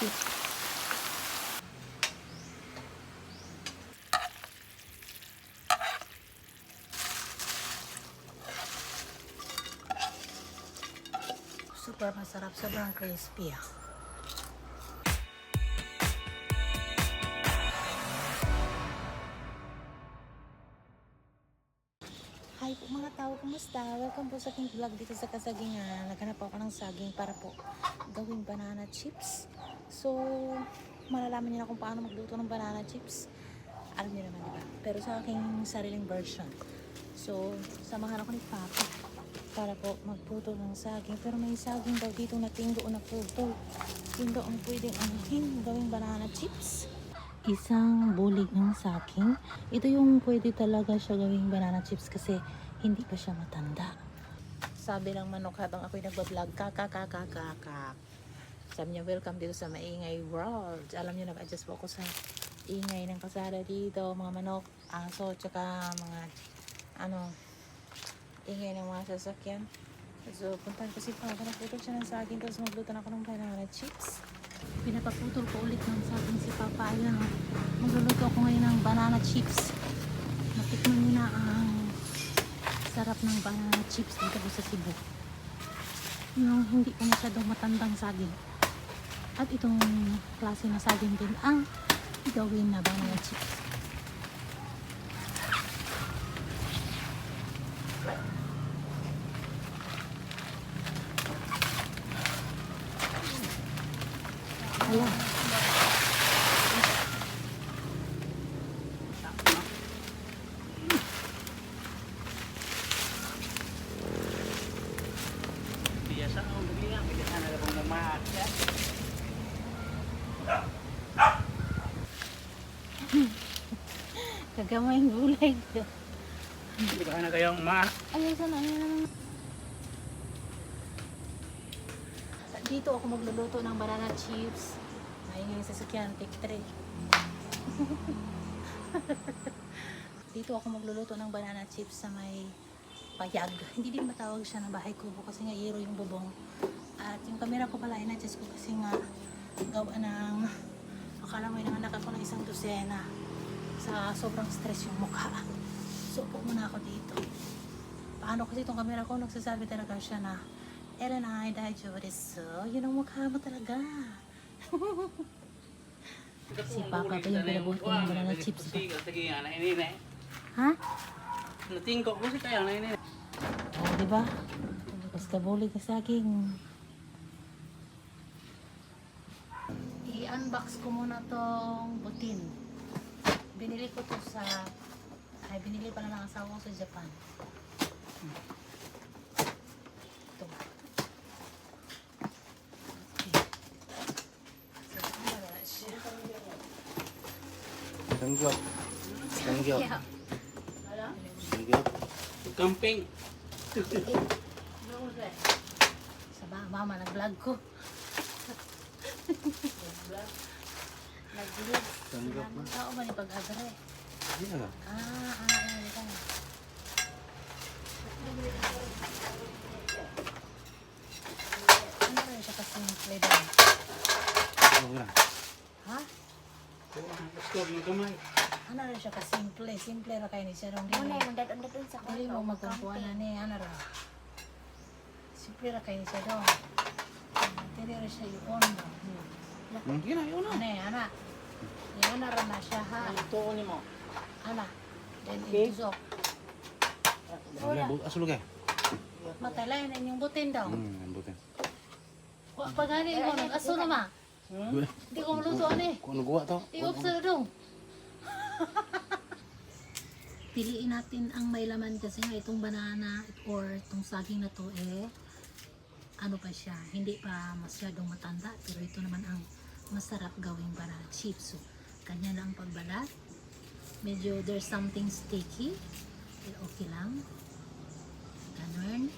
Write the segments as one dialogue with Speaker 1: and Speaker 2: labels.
Speaker 1: chips. Super masarap, sobrang crispy ah. Hi po mga tao, kumusta? Welcome po sa aking vlog dito sa Kasagingan. Naghanap ako ng saging para po gawing banana chips. So, malalaman niyo na kung paano magluto ng banana chips. Alam niyo naman, diba? Pero sa aking sariling version. So, samahan ako ni Papa para po magputo ng saging. Pero may saging daw dito na tinggo na puto. Daw ang pwedeng anuhin gawing banana chips isang bulig ng saging. Ito yung pwede talaga siya gawing banana chips kasi hindi pa siya matanda. Sabi ng manok habang ako'y nagbablog, kakakakakakak. Sabi niya, welcome dito sa Maingay World. Alam niyo, nag-adjust po ako sa ingay ng kasada dito, mga manok, aso, tsaka mga, ano, ingay ng mga sasakyan. So, puntahan ko si Papa, nagputo siya ng saging, tapos magluto na ako ng banana chips pinapaputol ko ulit ng saging si Papa. Ayan o. Magluluto ako ngayon ng banana chips. Natikman niyo na ang sarap ng banana chips dito po sa Cebu. Yung hindi po masyadong matandang saging. At itong klase na saging din ang gawin na banana chips. Yung gulay ko.
Speaker 2: Hindi ka na kayong ma.
Speaker 1: Ayan, sana, ayan. Dito ako magluluto ng banana chips. Maingay sa sasakyan, take 3. Dito ako magluluto ng banana chips sa may payag. Hindi din matawag siya na bahay kubo kasi nga iro yung bubong. At yung camera ko pala, inadjust ko kasi nga gawa ng akala mo nanganak ako ng isang dosena sa sobrang stress yung mukha. So, upo muna ako dito. Paano kasi itong camera ko, nagsasabi talaga siya na Eren ay dajo desu. Yun ang mukha mo talaga. Si Papa pa yung pinabuhat ko ng banana chips. Ha?
Speaker 2: Natingkok ko si kayang na ini.
Speaker 1: Oh, di ba? Basta bulig na saging. I-unbox ko muna tong butin. Binili ko to sa ay binili pala ng asawa ko sa Japan. Ito.
Speaker 3: Tanggap.
Speaker 1: Yeah.
Speaker 3: Tanggap.
Speaker 2: Camping.
Speaker 1: Sa ba, mama, nag-vlog ko. Nag-vlog.
Speaker 3: Tanggap na.
Speaker 1: Tao ba ni pag-abre?
Speaker 3: Iya.
Speaker 1: Ah, ah, ah, ito na. Ano ba siya flavor?
Speaker 3: Ano lang.
Speaker 1: Ha?
Speaker 2: Skor mo gamay.
Speaker 1: Ano rin siya kasimple? Simple ra kayo ni siya rong
Speaker 4: Muna yung daton-daton sa
Speaker 1: Dili mo magkumpuan na ni, ano ra. Simple ra kayo ni siya dong. Dili ra siya yun.
Speaker 3: Mungkin na yun
Speaker 1: Ano eh, ana. Yan na ra na siya ha.
Speaker 2: Ito ni mo.
Speaker 1: Ana. Then
Speaker 2: Okay.
Speaker 1: itusok.
Speaker 3: Wala. Asulo kay.
Speaker 1: Matalay na inyong butin daw.
Speaker 3: Hmm, ambutin.
Speaker 1: Wa pagani mo nang aso na ma.
Speaker 2: Hmm?
Speaker 1: Di ko maluto ani.
Speaker 3: Kung ano gawa to?
Speaker 1: Iwap sa dong. Piliin natin ang may laman kasi nga itong banana or itong saging na to eh ano pa siya, hindi pa masyadong matanda pero ito naman ang masarap gawing banana chips. So, kanya na ang pagbalat. Medyo there's something sticky. Pero okay lang. Ganun.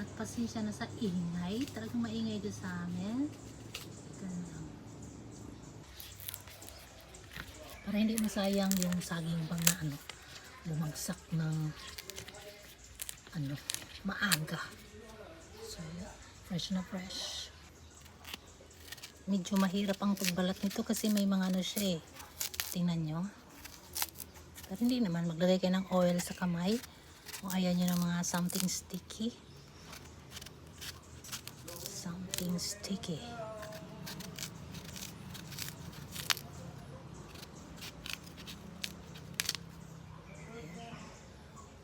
Speaker 1: At pasensya na sa ingay. Talagang maingay doon sa amin. Ganun lang. Para hindi masayang yung saging pang na ano, bumagsak ng ano, maaga. So, fresh na fresh. Medyo mahirap ang pagbalat nito kasi may mga ano siya eh. Tingnan nyo. Pero hindi naman maglagay kayo ng oil sa kamay. O ayaw nyo ng mga something sticky. Something sticky.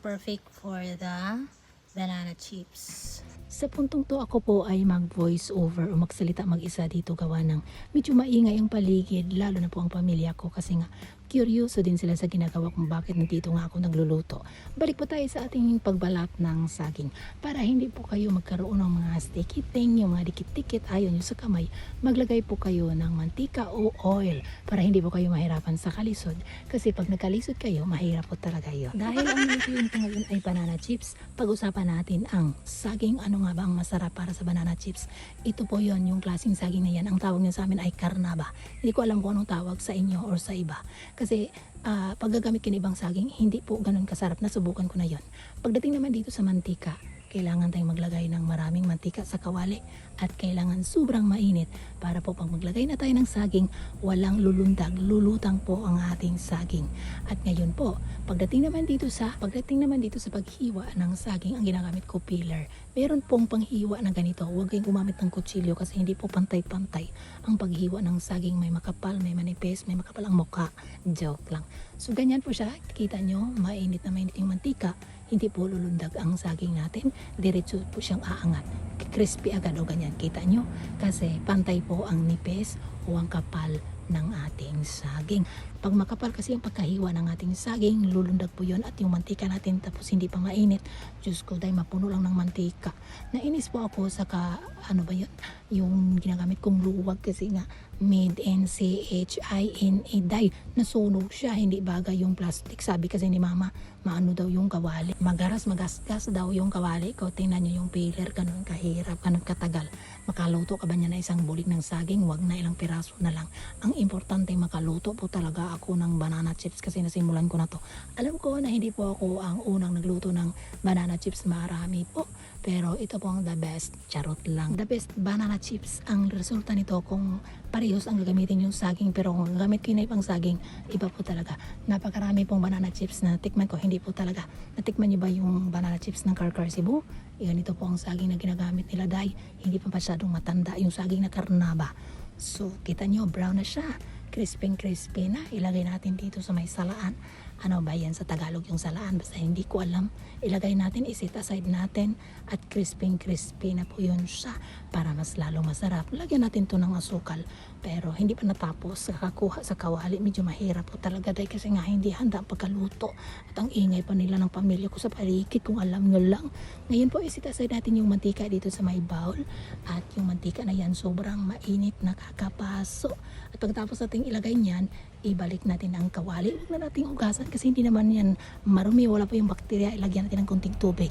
Speaker 1: perfect for the banana chips. Sa puntong to ako po ay mag voice over o magsalita mag-isa dito gawa ng medyo maingay ang paligid lalo na po ang pamilya ko. Kasi nga curioso din sila sa ginagawa kung bakit nandito nga ako nagluluto. Balik po tayo sa ating pagbalat ng saging para hindi po kayo magkaroon ng mga sticky thing, yung mga dikit-dikit ayaw nyo sa kamay, maglagay po kayo ng mantika o oil para hindi po kayo mahirapan sa kalisod kasi pag nagkalisod kayo, mahirap po talaga yun. Dahil ang yung ngayon ay banana chips, pag-usapan natin ang saging ano nga ba ang masarap para sa banana chips. Ito po yon yung klaseng saging na yan. Ang tawag niya sa amin ay karnaba. Hindi ko alam kung anong tawag sa inyo or sa iba. Kasi ah, pag gagamit ka ng saging, hindi po ganun kasarap. Nasubukan ko na yon. Pagdating naman dito sa mantika, kailangan tayong maglagay ng maraming mantika sa kawali at kailangan sobrang mainit para po pag maglagay na tayo ng saging, walang lulundag, lulutang po ang ating saging. At ngayon po, pagdating naman dito sa pagdating naman dito sa paghiwa ng saging, ang ginagamit ko peeler. Meron pong panghiwa na ganito. Huwag kayong gumamit ng kutsilyo kasi hindi po pantay-pantay ang paghiwa ng saging. May makapal, may manipis, may makapal ang mukha. Joke lang. So ganyan po siya. Kita nyo, mainit na mainit yung mantika hindi po lulundag ang saging natin. Diretso po siyang aangat. Crispy agad o ganyan. Kita nyo? Kasi pantay po ang nipis o ang kapal ng ating saging. Pag makapal kasi yung pagkahiwa ng ating saging, lulundag po yun at yung mantika natin tapos hindi pa mainit. Diyos ko, dahil mapuno lang ng mantika. Nainis po ako sa ka, ano ba yun? Yung ginagamit kong luwag kasi nga made in C-H-I-N-A dye. Nasunog siya, hindi bagay yung plastic. Sabi kasi ni mama, maano daw yung kawali. Magaras, magasgas daw yung kawali. Ikaw, tingnan nyo yung peeler, ganun kahirap, ganun katagal. Makaluto ka ba niya na isang bulik ng saging? Wag na ilang piraso na lang. Ang importante makaluto po talaga ako ng banana chips kasi nasimulan ko na to. Alam ko na hindi po ako ang unang nagluto ng banana chips. Marami po. Pero ito po ang the best. Charot lang. The best banana chips. Ang resulta nito kung parehos ang gagamitin yung saging pero kung gagamit ko yung ibang saging, iba po talaga. Napakarami pong banana chips na tikman ko. Hindi po talaga. Natikman niyo ba yung banana chips ng Karkar Cebu? Yan ito po ang saging na ginagamit nila dahil hindi pa masyadong matanda yung saging na karnaba. So, kita nyo, brown na siya. Crispy crispy na. Ilagay natin dito sa may salaan. Ano ba yan sa Tagalog yung salaan? Basta hindi ko alam. Ilagay natin, isit aside natin. At crispy crispy na po yun siya. Para mas lalo masarap. Lagyan natin to ng asukal. Pero hindi pa natapos. Kakakuha sa kawali. Medyo mahirap po talaga dahil kasi nga hindi handa pagkaluto. At ang ingay pa nila ng pamilya ko sa paligid kung alam nyo lang. Ngayon po, isit aside natin yung mantika dito sa may bowl. At yung mantika na yan sobrang mainit nakakapaso. At pagkatapos natin ilagay niyan, ibalik natin ang kawali. Huwag na natin hugasan kasi hindi naman yan marumi. Wala pa yung bakterya. Ilagyan natin ng kunting tubig.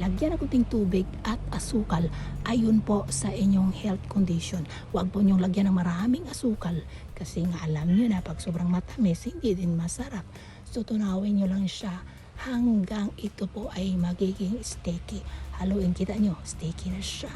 Speaker 1: Ilagyan ng kunting tubig at asukal. Ayun po sa inyong health condition. Huwag po niyong lagyan ng maraming asukal. Kasi nga alam niyo na pag sobrang matamis, hindi din masarap. So tunawin niyo lang siya hanggang ito po ay magiging sticky. Haluin kita nyo, sticky na siya.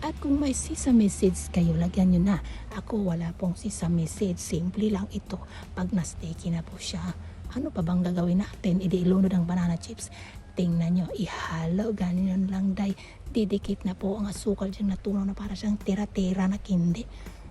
Speaker 1: At kung may sesame seeds kayo, lagyan nyo na. Ako wala pong sesame seeds. Simple lang ito. Pag na-sticky na po siya, ano pa bang gagawin natin? Idi ilunod ang banana chips. Tingnan nyo, ihalo, ganyan lang day. Didikit na po ang asukal dyan natunaw na para siyang tira-tira na kindi.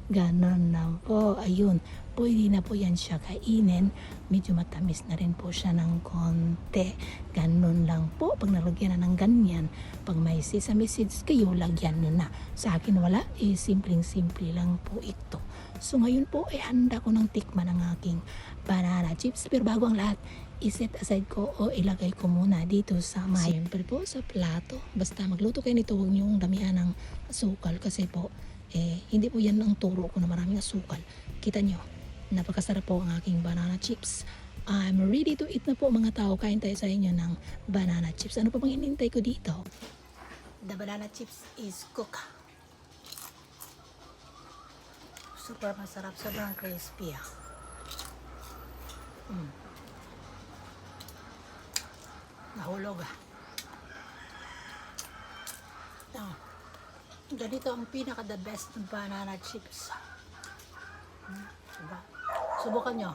Speaker 1: Ganon lang po. Ayun. Pwede na po yan siya kainin. Medyo matamis na rin po siya ng konti. Ganon lang po. Pag nalagyan na ng ganyan, pag may sesame seeds kayo, lagyan nyo na. Sa akin wala. Eh, simpleng-simple lang po ito. So ngayon po, eh, handa ko ng tikman ng aking banana chips. Pero bago ang lahat, iset aside ko o ilagay ko muna dito sa may Siyempre po sa plato. Basta magluto kayo nito, huwag niyong damihan ng asukal kasi po eh, hindi po yan ang turo ko na maraming asukal. Kita nyo, napakasarap po ang aking banana chips. I'm ready to eat na po mga tao. Kain tayo sa inyo ng banana chips. Ano pa bang hinintay ko dito? The banana chips is cooked. Super masarap. Sobrang crispy ah. Mm. Nahulog ah. Ah. Ganito ang pinaka the best banana chips. Diba? Subukan nyo.